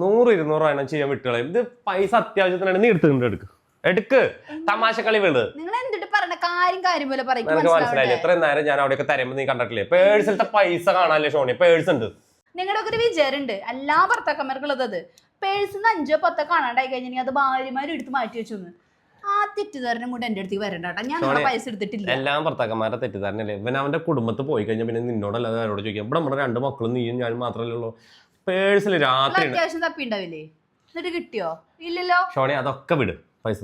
നൂറ് ഇരുന്നൂറ് വേണം ചെയ്യാൻ വിട്ടുകളയും. ഇത് പൈസ അത്യാവശ്യത്തിനാണ്. നീ എടുത്തുകൊണ്ട് എടുക്ക്. എടുക്ക് തമാശ കളി വീട് നിനക്ക് മനസ്സിലായില്ലേ? എത്രയും നേരം ഞാൻ അവിടെയൊക്കെ തരുമ്പോ നീ കണ്ടിട്ടില്ലേ? പേഴ്സിലത്തെ പൈസ കാണാനല്ലേ ഷോണി? പേഴ്സ് ഉണ്ട്. നിങ്ങളുടെ ഒക്കെ ഒരു വിചാരമുണ്ട്. എല്ലാ ഭർത്താക്കന്മാർക്കുള്ളത് അത് പേഴ്സിന്ന് അഞ്ചോ പത്തോ കാണാണ്ടായി കഴിഞ്ഞാൽ അത് ഭാര്യമാരും എടുത്ത് മാറ്റി വെച്ചു ആ തെറ്റിദ്ധാരണം കൂടെ എന്റെ അടുത്തേക്ക് വരണ്ട ഞാൻ പൈസ എടുത്തിട്ടില്ല. എല്ലാം തെറ്റിദ്ധാരണ തെറ്റിദ്ധാരണല്ലേ ഇവൻ അവന്റെ കുടുംബത്തിൽ പോയി കഴിഞ്ഞാൽ പിന്നെ നിന്നോടല്ലാതെ ആരോട് ചോദിക്കാം. ഇവിടെ നമ്മുടെ രണ്ട് മക്കളും നീയും ഞാനും മാത്രമല്ലേ ഉള്ളൂ. പേഴ്സിൽ രാത്രി അത്യാവശ്യം തപ്പി ഉണ്ടാവില്ലേ? എന്നിട്ട് കിട്ടിയോ? ഇല്ലല്ലോ. ഷോണി അതൊക്കെ വിട്. പൈസ.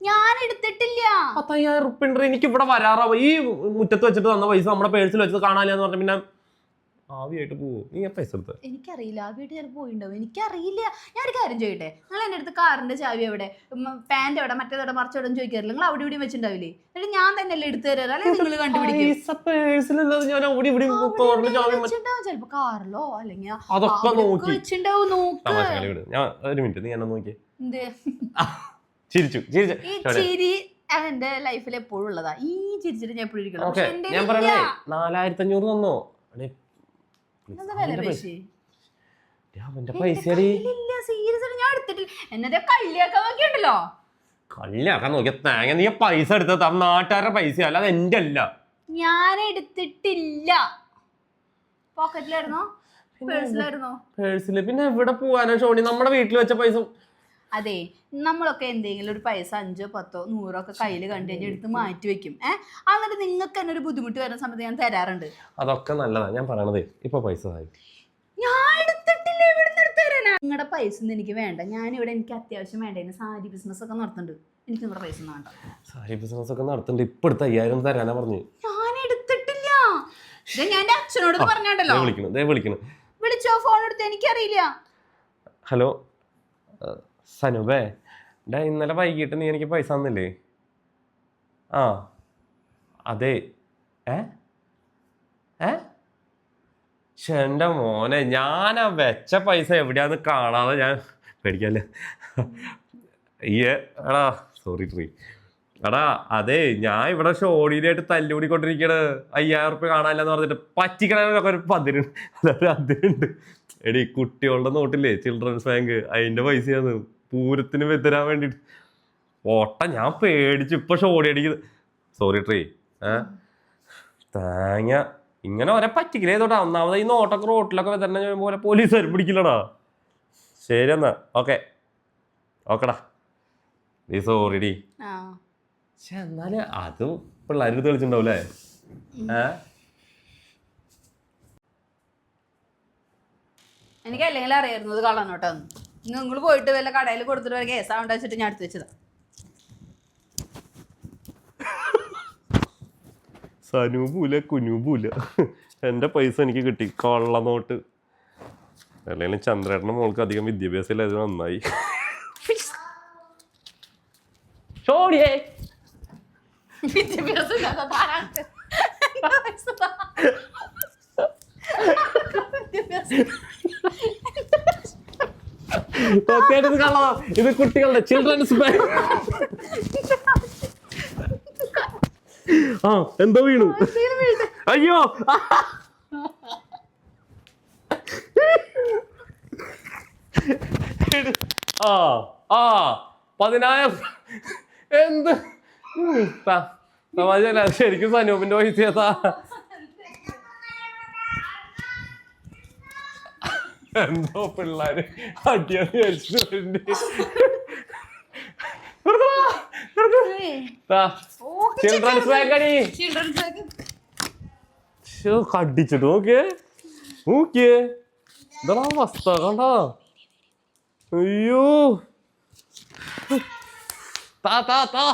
ഞാൻ എടുത്തിട്ടില്ല. പത്തയ്യായിരം റുപ്യ ഉണ്ട് എനിക്ക് ഇവിടെ വരാറാവും ഈ മുറ്റത്ത് വെച്ചിട്ട് തന്ന പൈസ നമ്മുടെ പേഴ്സിൽ വെച്ചത് കാണാനില്ലെന്ന് പറഞ്ഞ പിന്നെ ആവിയായിട്ട് പോവോ? നീ ആ പൈസ എടുത്ത് എനിക്കറിയില്ല. ആവിയായിട്ട് ഞാൻ ചിലപ്പോൾ പോയിണ്ടാവും. എനിക്കറിയില്ല. ഞാൻ ഒരു കാര്യം ചെയ്യട്ടെ? നിങ്ങൾ എന്റെ അടുത്ത് കാറിന്റെ ചാവി എവിടെ? പാന്റ് എവിടെ? മറ്റേതോടെ മറിച്ചോടെ ചോദിക്കാറില്ല. നിങ്ങൾ അവിടെ ഇവിടെ വെച്ചിണ്ടാവില്ലേ? എന്നിട്ട് ഞാൻ തന്നെ അല്ലേ എടുത്തു തരാറ്? അല്ലെങ്കിൽ നിങ്ങൾ കണ്ടുപിടിക്കും? പൈസ പേഴ്സിലല്ലാതെ ഞാൻ അവിടെ ഇവിടെ കോറിന് ചാവി മ- വെച്ചിട്ടുണ്ടാവും ചിലപ്പോ കാറിലോ അല്ലെങ്കിൽ അതൊക്കെ നോക്കി. വെച്ചിട്ടുണ്ടാവും നോക്ക്. ഞാൻ ഒരു മിനിറ്റ് നീ എന്നെ നോക്കിയേ. ചിരിച്ചു. ചിരിച്ചു. ചിരി എന്റെ ലൈഫിൽ എപ്പോഴും ഉള്ളതാ. ഈ ചിരിച്ചിട്ട് ഞാൻ എപ്പോഴും ഇരിക്കണം നാലായിരത്തി അഞ്ഞൂറ് തന്നോ? കല്യാക്കാൻ നോക്കിയ തേങ്ങ നീ പൈസ നാട്ടുകാരുടെ പൈസ അല്ലാതെ എന്റെ അല്ല. ഞാൻ എടുത്തിട്ടില്ല. പോക്കറ്റിലായിരുന്നോ പേഴ്സിലായിരുന്നോ പേഴ്സിൽ പിന്നെ എവിടെ പോവാനാ ഷോണി? നമ്മുടെ വീട്ടിൽ വെച്ച പൈസ അതെ നമ്മളൊക്കെ എന്തെങ്കിലും ഒരു പൈസ അഞ്ചോ പത്തോ നൂറോ ഒക്കെ കയ്യിൽ കണ്ടു കഴിഞ്ഞാൽ എടുത്ത് മാറ്റി വെക്കും. ഏഹ് അങ്ങനെ നിങ്ങൾക്ക് തന്നെ ഒരു ബുദ്ധിമുട്ട് വരുന്ന സമയത്ത് ഞാൻ തരാറുണ്ട്. അതൊക്കെ നല്ലതാണ് ഞാൻ പറയണത് ഇപ്പൊ പൈസ ഞാൻ എടുത്തിട്ടില്ല ഇവിടുന്ന് എടുത്ത് തരാനാ. നിങ്ങളുടെ പൈസ ഒന്നും എനിക്ക് വേണ്ട. ഞാനിവിടെ എനിക്ക് അത്യാവശ്യം വേണ്ട. സാരി ബിസിനസ് ഒക്കെ നടത്തുന്നുണ്ട്. എനിക്ക് നിങ്ങളുടെ പൈസ ഒന്നും വേണ്ട. സാരി ബിസിനസ് ഒക്കെ നടത്തുന്നുണ്ട്. ഇപ്പൊ എടുത്ത് അയ്യായിരം തരാനാ പറഞ്ഞു. ഞാൻ എടുത്തിട്ടില്ല. ഇത് ഞാൻ അച്ഛനോട് പറഞ്ഞാണ്ടല്ലോ. വിളിക്കണ് വിളിക്കണ്. വിളിച്ചോ ഫോൺ എടുത്ത് എനിക്കറിയില്ല. ഹലോ സനുബേ ഡാ ഇന്നലെ വൈകിട്ട് നീ എനിക്ക് പൈസ തന്നില്ലേ? ആ. അതെ. ഏ? ഏ? ചേട്ടന്റെ മോനെ ഞാൻ ആ വെച്ച പൈസ എവിടെയാന്ന് കാണാതെ ഞാൻ പേടിക്കല്ലേ? അയ്യേ എടാ സോറി ട്രീ എടാ അതെ ഞാൻ ഇവിടെ ഷോഡിയിലായിട്ട് തല്ലുകൂടിക്കൊണ്ടിരിക്കണ് അയ്യായിരം റുപ്യ കാണാനില്ലെന്ന് പറഞ്ഞിട്ട് പറ്റിക്കണൊക്കെ ഒരു പതിരുണ്ട് അതൊരു അതിരുണ്ട്. എടി കുട്ടികളുടെ നോട്ടില്ലേ ചിൽഡ്രൻസ് ബാങ്ക് അതിന്റെ പൈസയാണ് പൂരത്തിന് വെത്തരാൻ വേണ്ടിട്ട് ഓട്ട ഞാൻ പേടിച്ച്. ഇപ്പൊ ഷോടി അടിക്കുന്നത് സോറി ട്രീ ഏ? തേങ്ങ. ഇങ്ങനെ ഒരേ പറ്റിക്കലേ ഏതോട്ടാ ഒന്നാമത് ഈ നോട്ടൊക്കെ റോട്ടിലൊക്കെ വെത്തരണ പോലെ പോലീസ് വരും പിടിക്കില്ലടാ. ശരി എന്നാ. ഓക്കെ ഓക്കെടാ നീ സോറി ഡി പക്ഷെ എന്നാൽ അത് പിള്ളേർ തെളിച്ചിണ്ടാവൂലേ ഏ? എനിക്ക് അല്ലെങ്കിൽ അറിയായിരുന്നു ഇത് കള്ളനോട്ടോ നിങ്ങൾ പോയിട്ട് വല്ല കടയിൽ കൊടുത്തിട്ട് വല്ല കേസാവണ്ട വെച്ചിട്ട് ഞാൻ എടുത്ത് വെച്ചതാ. സനൂപൂല കുനൂപൂല എന്റെ പൈസ എനിക്ക് കിട്ടി. കള്ള നോട്ട്. അല്ലെങ്കിൽ ചന്ദ്രേട്ടന്റെ മോൾക്ക് അധികം വിദ്യാഭ്യാസം ഇല്ല അത് നന്നായി. വിദ്യാഭ്യാസം. ഓക്കേ, ഇത് കുട്ടികളുടെ ചിൽഡ്രൻസ് ബാങ്ക് ആ എന്തോ വീണു. അയ്യോ. ആ ആ പതിനായിരം എന്ത്? ശരിക്കും സനൂപിന്റെ പൈസ no, pelare. Adjärnhjärnsundi. చిల్డ్రన్స్ వ్యాగడి చిల్డ్రన్స్ వ్యాగడి షో కడ్డిచుడు ఓకే ఓకే దలా వస్తా కండా అయ్యో తా తా తా